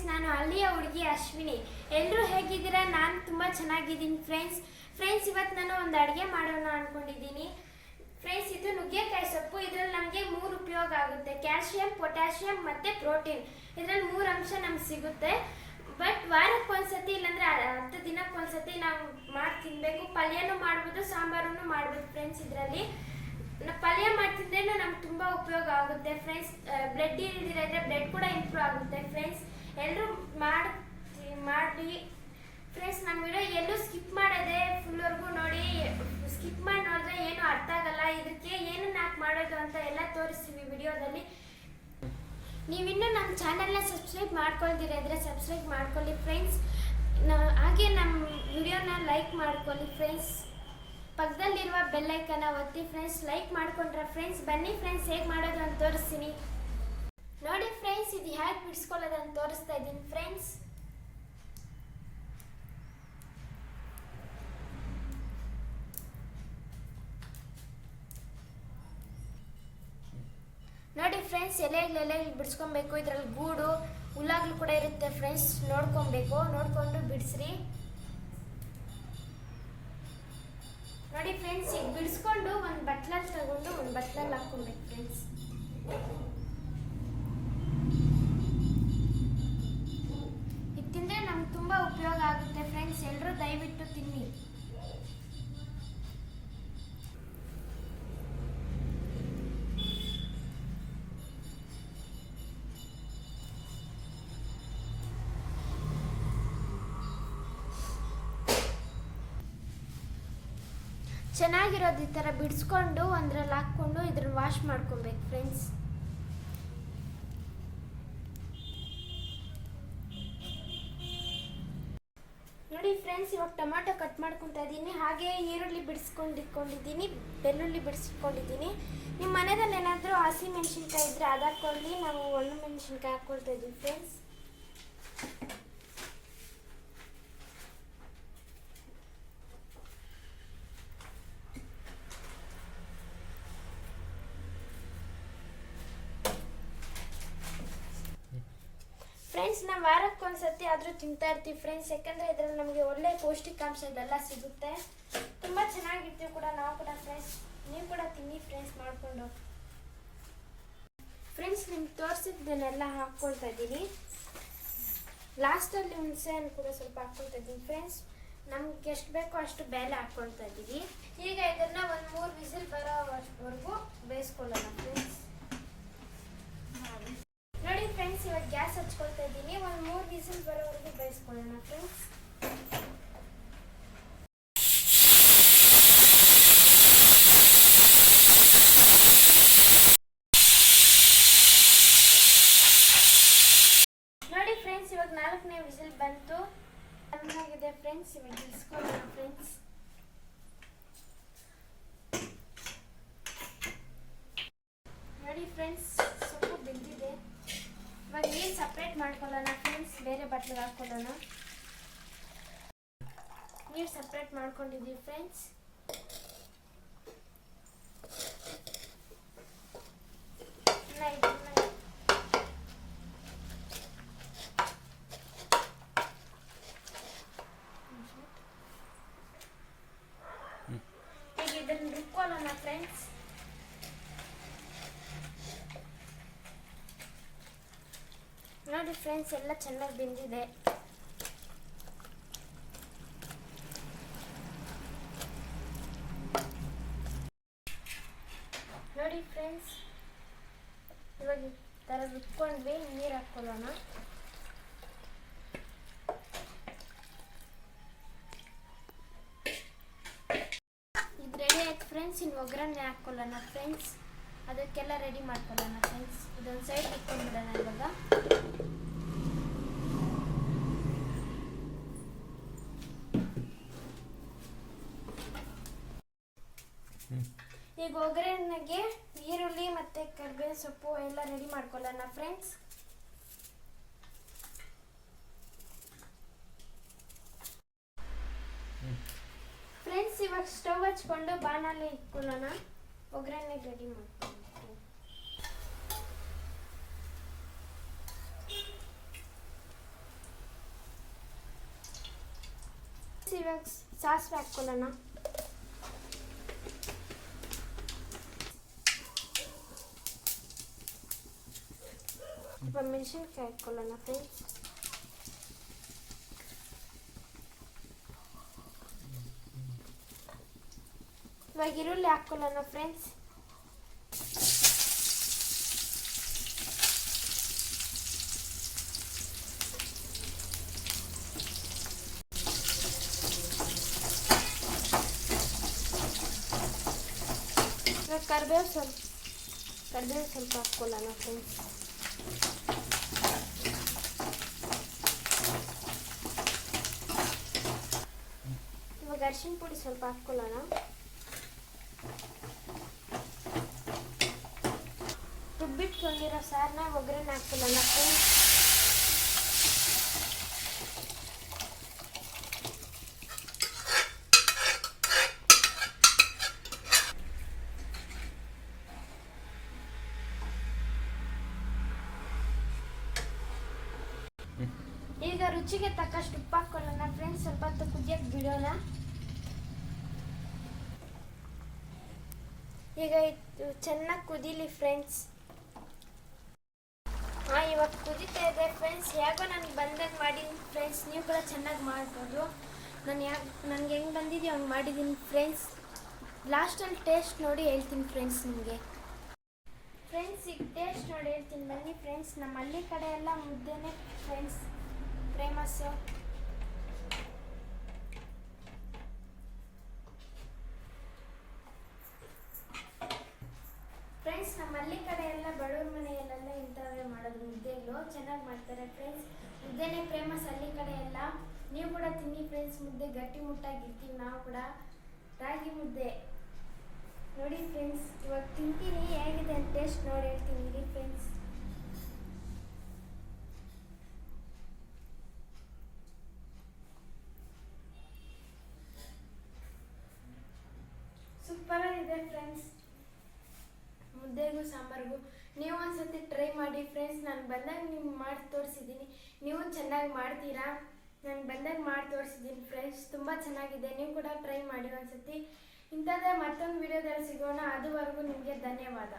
Friends ನಾನು ಅಲ್ಲಿಯ ಹುಡುಗಿ ಅಶ್ವಿನಿ. ಎಲ್ಲರೂ ಹೇಗಿದ್ದೀರಾ? ನಾನು ತುಂಬ ಚೆನ್ನಾಗಿದ್ದೀನಿ ಫ್ರೆಂಡ್ಸ್ ಫ್ರೆಂಡ್ಸ್ ಇವತ್ತು ನಾನು ಒಂದು ಅಡುಗೆ ಮಾಡೋಣ ಅಂದ್ಕೊಂಡಿದ್ದೀನಿ ಫ್ರೆಂಡ್ಸ್ ಇದು ನುಗ್ಗೆಕಾಯಿ ಸೊಪ್ಪು. ಇದರಲ್ಲಿ ನಮಗೆ ಮೂರು ಉಪಯೋಗ ಆಗುತ್ತೆ. ಕ್ಯಾಲ್ಶಿಯಂ ಪೊಟ್ಯಾಷಿಯಂ ಮತ್ತು ಪ್ರೋಟೀನ್ ಇದರಲ್ಲಿ ಮೂರು ಅಂಶ ನಮ್ಗೆ ಸಿಗುತ್ತೆ. ಬಟ್ ವಾರಕ್ಕೆ ಒಂದ್ಸತಿ ಇಲ್ಲಾಂದ್ರೆ ಹತ್ತು ದಿನಕ್ಕೆ ಒಂದ್ಸತಿ ನಾವು ಮಾಡಿ ತಿನ್ನಬೇಕು ಪಲ್ಯನೂ ಮಾಡ್ಬೋದು ಸಾಂಬಾರನ್ನು ಮಾಡ್ಬೋದು ಫ್ರೆಂಡ್ಸ್ ಇದರಲ್ಲಿ. ಪಲ್ಯ ಮಾಡ್ತಿದ್ರೆ ನಮ್ಗೆ ತುಂಬ ಉಪಯೋಗ ಆಗುತ್ತೆ ಫ್ರೆಂಡ್ಸ್ ಬ್ಲಡ್ ಇಲ್ದಿರೋದ್ರೆ ಬ್ಲಡ್ ಕೂಡ ಇಂಪ್ರೂವ್ ಆಗುತ್ತೆ ಫ್ರೆಂಡ್ಸ್ ಎಲ್ಲರೂ ಮಾಡಿ ಮಾಡಿ ಫ್ರೆಂಡ್ಸ್ ನಮ್ಮ ವಿಡಿಯೋ ಎಲ್ಲೂ ಸ್ಕಿಪ್ ಮಾಡೋದೆ ಫುಲ್ವರೆಗೂ ನೋಡಿ ಸ್ಕಿಪ್ ಮಾಡಿ ನೋಡಿದ್ರೆ ಏನು ಅರ್ಥ ಆಗಲ್ಲ. ಇದಕ್ಕೆ ಏನನ್ನ ಹಾಕಿ ಮಾಡೋದು ಅಂತ ಎಲ್ಲ ತೋರಿಸ್ತೀವಿ ವಿಡಿಯೋದಲ್ಲಿ ನೀವಿನ್ನೂ ನಮ್ಮ ಚಾನಲ್ನ ಸಬ್ಸ್ಕ್ರೈಬ್ ಮಾಡ್ಕೊಳ್ತೀರಿ ಅಂದರೆ ಸಬ್ಸ್ಕ್ರೈಬ್ ಮಾಡ್ಕೊಳ್ಳಿ ಫ್ರೆಂಡ್ಸ್ ಹಾಗೆ ನಮ್ಮ ವಿಡಿಯೋನ ಲೈಕ್ ಮಾಡ್ಕೊಳ್ಳಿ ಫ್ರೆಂಡ್ಸ್ ಪಕ್ಕದಲ್ಲಿರುವ ಬೆಲ್ಲೈಕನ್ನ ಒತ್ತಿ ಫ್ರೆಂಡ್ಸ್ ಲೈಕ್ ಮಾಡ್ಕೊಂಡ್ರೆ ಫ್ರೆಂಡ್ಸ್ ಬನ್ನಿ ಫ್ರೆಂಡ್ಸ್ ಹೇಗೆ ಮಾಡೋದು ಅಂತ ತೋರಿಸ್ತೀನಿ. ಇದು ಹೇಗೆ ಬಿಡಿಸ್ಕೊಳ್ಳೋದು ಅಂತ ತೋರಿಸ್ತಾ ಇದ್ದೀನಿ ಫ್ರೆಂಡ್ಸ್ ನೋಡಿ ಫ್ರೆಂಡ್ಸ್ ಎಲೆ ಎಲೆ ಬಿಡಿಸ್ಕೊಬೇಕು, ಇದರಲ್ಲಿ ಗೂಡು, ಹುಲ್ಲಾಗ್ಲು ಕೂಡ ಇರುತ್ತೆ ಫ್ರೆಂಡ್ಸ್ ನೋಡ್ಕೊಬೇಕು, ನೋಡಿಕೊಂಡು ಬಿಡಿಸ್ರಿ. ನೋಡಿ ಫ್ರೆಂಡ್ಸ್ ಈಗ ಬಿಡಿಸ್ಕೊಂಡು ಒಂದು ಬಟ್ಲಲ್ಲಿ ತಗೊಂಡು ಒಂದು ಬಟ್ಲಲ್ಲಿ ಹಾಕ್ಕೊಬೇಕು ಫ್ರೆಂಡ್ಸ್ ಚೆನ್ನಾಗಿರೋದು ಈ ಥರ ಬಿಡಿಸ್ಕೊಂಡು ಒಂದ್ರಲ್ಲಿ ಹಾಕ್ಕೊಂಡು ಇದ್ರನ್ನ ವಾಶ್ ಮಾಡ್ಕೊಬೇಕು ಫ್ರೆಂಡ್ಸ್ ನೋಡಿ ಫ್ರೆಂಡ್ಸ್ ಇವಾಗ ಟೊಮಾಟೊ ಕಟ್ ಮಾಡ್ಕೊತಾ ಇದ್ದೀನಿ ಹಾಗೆ ಈರುಳ್ಳಿ ಬಿಡಿಸ್ಕೊಂಡು ಇಟ್ಕೊಂಡಿದ್ದೀನಿ ಬೆಳ್ಳುಳ್ಳಿ ಬಿಡಿಸ್ಕೊಂಡಿದ್ದೀನಿ ನಿಮ್ಮ ಮನೆಯಲ್ಲಿ ಏನಾದರೂ ಹಸಿ ಮೆಣಸಿನ್ಕಾಯಿ ಇದ್ದರೆ ಅದು ನಾವು ಒಣ ಮೆಣಸಿನ್ಕಾಯಿ ಹಾಕ್ಕೊಳ್ತಾ ಇದ್ದೀವಿ ಫ್ರೆಂಡ್ಸ್ ಫ್ರೆಂಡ್ಸ್ ನಾವು ವಾರಕ್ಕೆ ಒಂದ್ಸತಿ ಆದರೂ ತಿಂತಾ ಇರ್ತೀವಿ ಫ್ರೆಂಡ್ಸ್ ಯಾಕಂದರೆ ಇದರಲ್ಲಿ ನಮಗೆ ಒಳ್ಳೆ ಪೌಷ್ಟಿಕಾಂಶ ಇದೆಲ್ಲ ಸಿಗುತ್ತೆ. ತುಂಬ ಚೆನ್ನಾಗಿರ್ತೀವಿ ಕೂಡ ನಾವು ಕೂಡ ಫ್ರೆಂಡ್ಸ್ ನೀವು ಕೂಡ ತಿನ್ನಿ ಫ್ರೆಂಡ್ಸ್ ಮಾಡಿಕೊಂಡು. ಫ್ರೆಂಡ್ಸ್ ನಿಮ್ಗೆ ತೋರಿಸಿದ್ದನ್ನೆಲ್ಲ ಹಾಕ್ಕೊಳ್ತಾ ಇದ್ದೀನಿ. ಲಾಸ್ಟಲ್ಲಿ ಹುಣಸೆ ಹಣ್ಣು ಕೂಡ ಸ್ವಲ್ಪ ಹಾಕ್ಕೊಳ್ತಾ ಇದ್ದೀನಿ ಫ್ರೆಂಡ್ಸ್ ನಮ್ಗೆ ಎಷ್ಟು ಬೇಕೋ ಅಷ್ಟು ಬೇಳೆ ಹಾಕ್ಕೊಳ್ತಾ ಇದ್ದೀವಿ ಈಗ ಇದನ್ನು ಒಂದು ಮೂರು ವಿಸಿಲ್ ಬರೋವರೆಗೂ ಬೇಯಿಸ್ಕೊಳ್ಳೋಣ ಫ್ರೆಂಡ್ಸ್ ನೋಡಿ ಫ್ರೆಂಡ್ಸ್ ಇವಾಗ ಗ್ಯಾಸ್ ಹಚ್ಕೊಳ್ತಾ ಇದ್ದೀನಿ. ಒಂದು ಮೂರು ವಿಸಿಲ್ ಬರೋವರೆಗೂ ಬೇಯಿಸ್ಕೊಳ್ಳೋಣ ಫ್ರೆಂಡ್ಸ್ ನೋಡಿ ಫ್ರೆಂಡ್ಸ್ ಇವಾಗ ನಾಲ್ಕನೇ ವಿಸಿಲ್ ಬಂತು. ಚೆನ್ನಾಗಿದೆ ಫ್ರೆಂಡ್ಸ್ ಇವಾಗ ಫ್ರೆಂಡ್ಸ್ ನೋಡಿ ಫ್ರೆಂಡ್ಸ್ ಸೊಪ್ಪು ಬೆಂದಿದೆ ಇವಾಗ ನೀರು ಸಪ್ರೇಟ್ ಮಾಡ್ಕೊಳ್ಳೋಣ ಫ್ರೆಂಡ್ಸ್ ಬೇರೆ ಬಟ್ಲಿಗೆ ಹಾಕೊಳ್ಳೋಣ. ನೀರು ಸಪ್ರೇಟ್ ಮಾಡ್ಕೊಂಡಿದ್ದೀವಿ ಫ್ರೆಂಡ್ಸ್ ಈಗ ಇದನ್ನ ರುಬ್ಕೊಳ್ಳೋಣ ಫ್ರೆಂಡ್ಸ್ ನೋಡಿ ಫ್ರೆಂಡ್ಸ್ ಎಲ್ಲ ಚೆನ್ನಾಗಿ ಬೆಂದಿದೆ. ನೋಡಿ ಫ್ರೆಂಡ್ಸ್ ಇವಾಗ ಈ ಥರ ರುಬ್ಕೊಂಡ್ವಿ, ನೀರು ಹಾಕ್ಕೊಳ್ಳೋಣ ಇದು ರೆಡಿ ಆಯ್ತು ಫ್ರೆಂಡ್ಸ್ ಇನ್ನು ಒಗ್ಗರಣೆ ಹಾಕ್ಕೊಳ್ಳೋಣ ಫ್ರೆಂಡ್ಸ್ ಅದಕ್ಕೆಲ್ಲ ರೆಡಿ ಮಾಡ್ಕೊಳ್ಳೋಣ ಫ್ರೆಂಡ್ಸ್ ಇದೊಂದು ಸೈಡ್ ಇಟ್ಕೊಂಡ್ಬಿಡೋಣ ಇವಾಗ. ಈಗ ಒಗ್ಗರಣೆಗೆ ಈರುಳ್ಳಿ ಮತ್ತೆ ಕರ್ಬೇವಿನ ಸೊಪ್ಪು ಎಲ್ಲ ರೆಡಿ ಮಾಡ್ಕೊಳ್ಳೋಣ ಫ್ರೆಂಡ್ಸ್ ಫ್ರೆಂಡ್ಸ್ ಇವಾಗ ಸ್ಟೌವ್ ಹಚ್ಕೊಂಡು ಬಾಣಲೆ ಇಟ್ಕೊಳ್ಳೋಣ. ಒಗ್ಗರಣೆ ರೆಡಿ ಮಾಡ್ಕೊಳ್ಳೋಣ. ಇವಾಗ ಸಾಸಿವೆ ಹಾಕ್ಕೊಳ್ಳೋಣ. ಮೆಣಸಿನ್ಕಾಯಿ ಹಾಕ್ಕೊಳ್ಳೋಣ ಫ್ರೆಂಡ್ಸ್ ಇವಾಗ ಈರುಳ್ಳಿ ಹಾಕ್ಕೊಳ್ಳೋಣ ಫ್ರೆಂಡ್ಸ್ ಇವಾಗ ಕರಿಬೇವು ಸ್ವಲ್ಪ ಕರಿಬೇವು ಸ್ವಲ್ಪ ಹಾಕ್ಕೊಳ್ಳೋಣ ಫ್ರೆಂಡ್ಸ್ ಇವಾಗ ಅರಿಶಿನ ಪುಡಿ ಸ್ವಲ್ಪ ಹಾಕ್ಕೊಳ್ಳೋಣ ರುಬ್ಬಿಟ್ಕೊಂಡಿರೋ ಸಾರನ್ನ ಒಗ್ಗರಣೆ ಹಾಕ್ಕೊಳ್ಳೋಣ ಈಗ ರುಚಿಗೆ ತಕ್ಕಷ್ಟು ಉಪ್ಪು ಹಾಕೊಳ್ಳೋಣ ಫ್ರೆಂಡ್ಸ್ ಸ್ವಲ್ಪ ಹೊತ್ತು ಕುದಿಯಕ್ಕೆ ಬಿಡೋಣ. ಈಗ ಚೆನ್ನಾಗಿ ಕುದೀಲಿ ಫ್ರೆಂಡ್ಸ್ ಹಾಂ, ಇವಾಗ ಕುದೀತಾ ಇದೆ ಫ್ರೆಂಡ್ಸ್ ಹೇಗೋ ನನಗೆ ಬಂದಂಗೆ ಮಾಡಿದ್ದೀನಿ ಫ್ರೆಂಡ್ಸ್ ನೀವು ಕೂಡ ಚೆನ್ನಾಗಿ ಮಾಡ್ಬೋದು. ನಾನು ಯಾಕೆ, ನನಗೆ ಹೆಂಗೆ ಬಂದಿದ್ದೀವಿ ಹಂಗೆ ಮಾಡಿದ್ದೀನಿ ಫ್ರೆಂಡ್ಸ್ ಲಾಸ್ಟಲ್ಲಿ ಟೇಸ್ಟ್ ನೋಡಿ ಹೇಳ್ತೀನಿ ಫ್ರೆಂಡ್ಸ್ ನಿಮಗೆ. ಫ್ರೆಂಡ್ಸ್ ಈಗ ಟೇಸ್ಟ್ ನೋಡಿ ಹೇಳ್ತೀನಿ. ಬನ್ನಿ ಫ್ರೆಂಡ್ಸ್ ನಮ್ಮ ಹಳ್ಳಿ ಕಡೆ ಎಲ್ಲ ಮುದ್ದೆನೇ ಫ್ರೆಂಡ್ಸ್ ಫೇಮಸ್ಸು ಫ್ರೆಂಡ್ಸ್ ನಮ್ಮ ಹಳ್ಳಿ ಕಡೆ ಎಲ್ಲ ಬಡವ್ರ ಮನೆಯಲ್ಲೆಲ್ಲ ಇಂಥವೇ ಮಾಡೋದು. ಮುದ್ದೆಗಳು ಚೆನ್ನಾಗಿ ಮಾಡ್ತಾರೆ ಫ್ರೆಂಡ್ಸ್ ಮುದ್ದೆನೇ ಫೇಮಸ್ ಹಳ್ಳಿ ಕಡೆ ಎಲ್ಲ. ನೀವು ಕೂಡ ತಿನ್ನಿ ಫ್ರೆಂಡ್ಸ್ ಮುದ್ದೆ ಗಟ್ಟಿ ಮುಟ್ಟಾಗಿರ್ತೀವಿ ನಾವು ಕೂಡ. ರಾಗಿ ಮುದ್ದೆ. ನೋಡಿ ಫ್ರೆಂಡ್ಸ್ ಇವಾಗ ತಿಂತೀನಿ, ಹೇಗಿದೆ ಅಂತ ಟೇಸ್ಟ್ ನೋಡಿ, ಹೇಳ್ತೀನಿ ಫ್ರೆಂಡ್ಸ್ ಆಗಿದೆ ಫ್ರೆಂಡ್ಸ್ ಮುದ್ದೆಗೂ ಸಾಂಬಾರಿಗೂ. ನೀವು ಒಂದ್ಸತಿ ಟ್ರೈ ಮಾಡಿ ಫ್ರೆಂಡ್ಸ್ ನಾನು ಬಂದಾಗ ನೀವು ಮಾಡಿ ತೋರಿಸಿದ್ದೀನಿ ನೀವು ಚೆನ್ನಾಗಿ ಮಾಡ್ತೀರಾ? ನಾನು ಬಂದಾಗ ಮಾಡಿ ತೋರಿಸಿದ್ದೀನಿ ಫ್ರೆಂಡ್ಸ್ ತುಂಬ ಚೆನ್ನಾಗಿದೆ. ನೀವು ಕೂಡ ಟ್ರೈ ಮಾಡಿ ಒಂದ್ಸತಿ. ಇಂಥದ್ದೇ ಮತ್ತೊಂದು ವಿಡಿಯೋದಲ್ಲಿ ಸಿಗೋಣ. ಅದುವರೆಗೂ ನಿಮಗೆ ಧನ್ಯವಾದ.